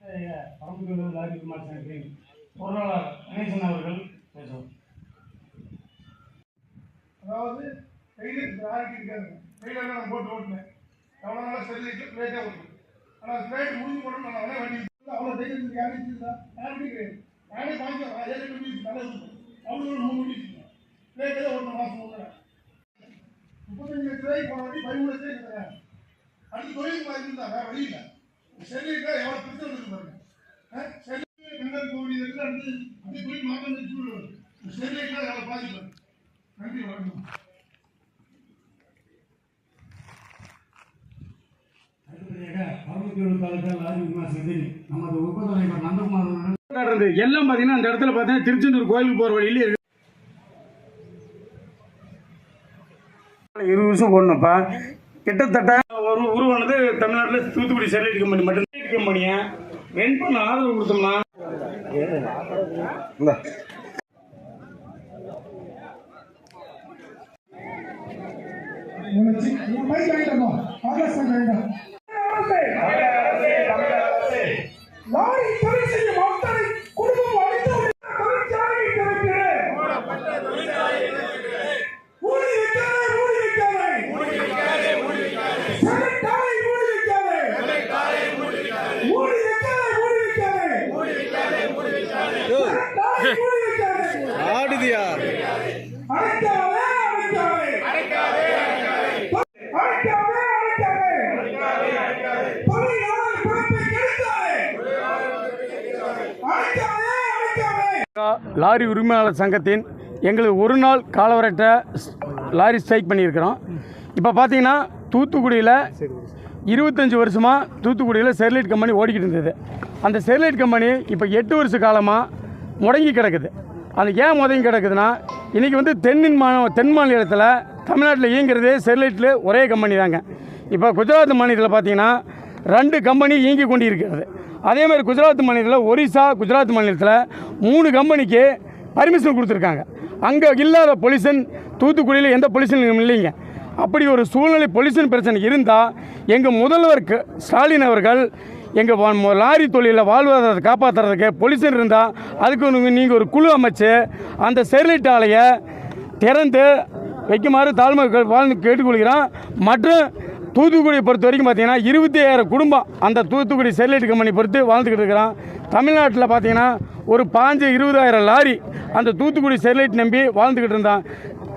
Parambur lorry விமான சங்கத்தின் பொருளாளர் கணேசன் அவர்கள் பேசுவார் அதாவது கையில் ஆகிட்டு இருக்காங்க கையில் நான் போட்டு ஓட்டினேன். எவ்வளோ நாளாக செல்லிட்டு பிளேட்டே ஓட்டுனேன் ஆனால் பிளேட் முடிஞ்சு போட்டு நான் அவனே வண்டி அவ்வளோ தைரியம் யாரும் இருக்குதா யாரும் கிடையாது யாரே வாங்கி ஏழு வண்டி தலை அவ்வளோ மூணு வண்டி பிளேட்டே ஓட்டணும் மாதம் முப்பத்தஞ்சு லட்ச ரூபாய்க்கு போன வண்டி பதிமூணு லட்சம் ரூபாய்க்கு அடுத்து தொழில் மாதிரி இருந்தா வேற வழி இல்லை. செல்லிட்டா எவ்வளோ பிரச்சனை இருக்கு பாருங்க செல்லி கண்டல் கோடி இருக்கு அடுத்து அப்படியே தொழில் மாற்றம் வச்சு செல்லிட்டா எவ்வளோ பாதிப்பு நன்றி வணக்கம். அடுத்தபடியாக பரம்பூர் தாலுகா லாரி விமான சங்கத்தின் நமது உபதலைவர் நந்தகுமார் அவர்கள். இருந்தது எல்லாம் பார்த்தீங்கன்னா அந்த இடத்துல பார்த்தீங்கன்னா திருச்செந்தூர் கோயிலுக்கு போகிற வழியிலே இருக்கு. இருபது வருஷம் போடணும்ப்பா. கிட்டத்தட்ட தமிழ்நாட்டில் தூத்துக்குடி ஸ்டெர்லைட் கம்பெனி மட்டும் ஸ்டெர்லைட் கம்பெனியை ரெண்ட் பண்ண ஆதரவு கொடுத்தோம்னா? மைக் ஆயிட்டோம் ஆகாஷ் வேண்டாம் தொழிலாளர் பிறப்பை கெடுக்காதே. லாரி உரிமையாளர் சங்கத்தின் எங்களுக்கு ஒரு நாள் காலவரட்ட லாரி ஸ்ட்ரைக் பண்ணியிருக்கிறோம். இப்போ பார்த்தீங்கன்னா தூத்துக்குடியில் இருபத்தஞ்சி வருஷமாக தூத்துக்குடியில் ஸ்டெர்லைட் கம்பெனி ஓடிக்கிட்டு இருந்தது. அந்த ஸ்டெர்லைட் கம்பெனி இப்போ எட்டு வருஷ காலமாக முடங்கி கிடக்குது. அது ஏன் முடங்கி கிடக்குதுன்னா இன்றைக்கி வந்து தென்னின் மா தென் மாநிலத்தில் தமிழ்நாட்டில் இயங்குறதே ஸ்டெர்லைட்டில் ஒரே கம்பெனி தாங்க. இப்போ குஜராத் மாநிலத்தில் பார்த்தீங்கன்னா ரெண்டு கம்பெனி இயங்கி கொண்டு இருக்கிறது அதே மாதிரி குஜராத் மாநிலத்தில் ஒரிசா குஜராத் மாநிலத்தில் மூணு கம்பெனிக்கு பர்மிஷன் கொடுத்துருக்காங்க. அங்கே இல்லாத பொல்யூஷன் தூத்துக்குடியில் எந்த பொல்யூஷனும் இல்லைங்க. அப்படி ஒரு சூழ்நிலை பொல்யூஷன் பிரச்சனை இருந்தால் எங்கள் முதல்வர் ஸ்டாலின் அவர்கள் எங்கள் லாரி தொழிலில் வாழ்வாதாரத்தை காப்பாற்றுறதுக்கு பொலிசன் இருந்தால் அதுக்கு நீங்கள் ஒரு குழு அமைச்சு அந்த ஸ்டெர்லைட் ஆலையை திறந்து வைக்குமாறு தாழ்மை வாழ்ந்து கேட்டுக்கொள்கிறோம். மற்றும் தூத்துக்குடியை பொறுத்த வரைக்கும் பார்த்தீங்கன்னா இருபத்தி ஐயாயிரம் குடும்பம் அந்த தூத்துக்குடி ஸ்டெர்லைட் கம்பெனி பொறுத்து வாழ்ந்துக்கிட்டு இருக்கிறான் தமிழ்நாட்டில் பார்த்தீங்கன்னா ஒரு பாஞ்சு இருபதாயிரம் லாரி அந்த தூத்துக்குடி ஸ்டெர்லைட் நம்பி வாழ்ந்துக்கிட்டு இருந்தான்.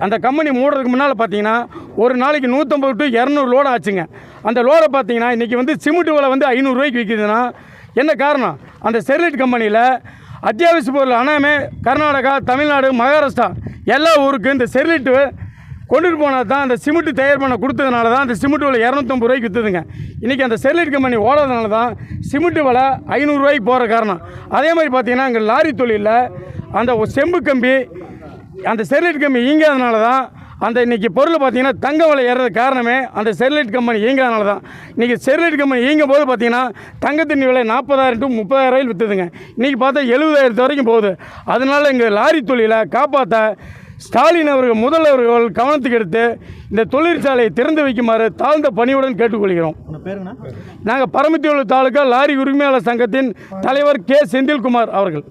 அந்த கம்பெனி மூடுறதுக்கு முன்னால் பார்த்தீங்கன்னா ஒரு நாளைக்கு நூற்றம்பது டு இரநூறு லோடு ஆச்சுங்க. அந்த லோடை பார்த்தீங்கன்னா இன்றைக்கி வந்து சிமெண்ட் விலை வந்து ஐநூறுரூவாய்க்கு விற்கிதுன்னா என்ன காரணம்? அந்த ஸ்டெர்லைட் கம்பெனியில் அத்தியாவசிய பொருள் அனாமே கர்நாடகா தமிழ்நாடு மகாராஷ்டிரா எல்லா ஊருக்கும் இந்த ஸ்டெர்லைட்டு கொண்டுட்டு போனால் தான் அந்த சிமெண்ட் தயார் பண்ண கொடுத்ததுனால தான் அந்த சிமெண்ட் விலை இரநூத்தம்பது ரூபாய்க்கு விற்றுதுங்க இன்றைக்கி அந்த ஸ்டெர்லைட் கம்பெனி ஓடாதனால தான் சிமெண்ட் விலை ஐநூறுரூவாய்க்கு போகிற காரணம். அதே மாதிரி பார்த்தீங்கன்னா இங்கே லாரி தொழிலில் அந்த செம்பு கம்பி அந்த ஸ்டெர்லைட் கம்பி இயங்காதனால தான் அந்த இன்றைக்கி பொருள் பார்த்தீங்கன்னா தங்க விலை ஏறது காரணமே அந்த ஸ்டெர்லைட் கம்பெனி இயங்காதனால தான். இன்றைக்கி ஸ்டெர்லைட் கம்பெனி இயங்கும் போது பார்த்தீங்கன்னா தங்கத்தின் விலை நாற்பதாயிரம் டு முப்பதாயிரம் விற்றுதுங்க இன்றைக்கி பார்த்தா எழுபதாயிரத்து வரைக்கும் போகுது. அதனால இங்கே லாரி தொழிலை காப்பாற்ற ஸ்டாலின் அவர்கள் முதல்வர்கள் கவனத்துக்கு எடுத்து இந்த தொழிற்சாலையை திறந்து வைக்குமாறு தாழ்ந்த பணியுடன் கேட்டுக்கொள்கிறோம். நாங்கள் பரமத்தியுள்ள தாலுகா லாரி உரிமையாளர் சங்கத்தின் தலைவர் கே செந்தில்குமார் அவர்கள்.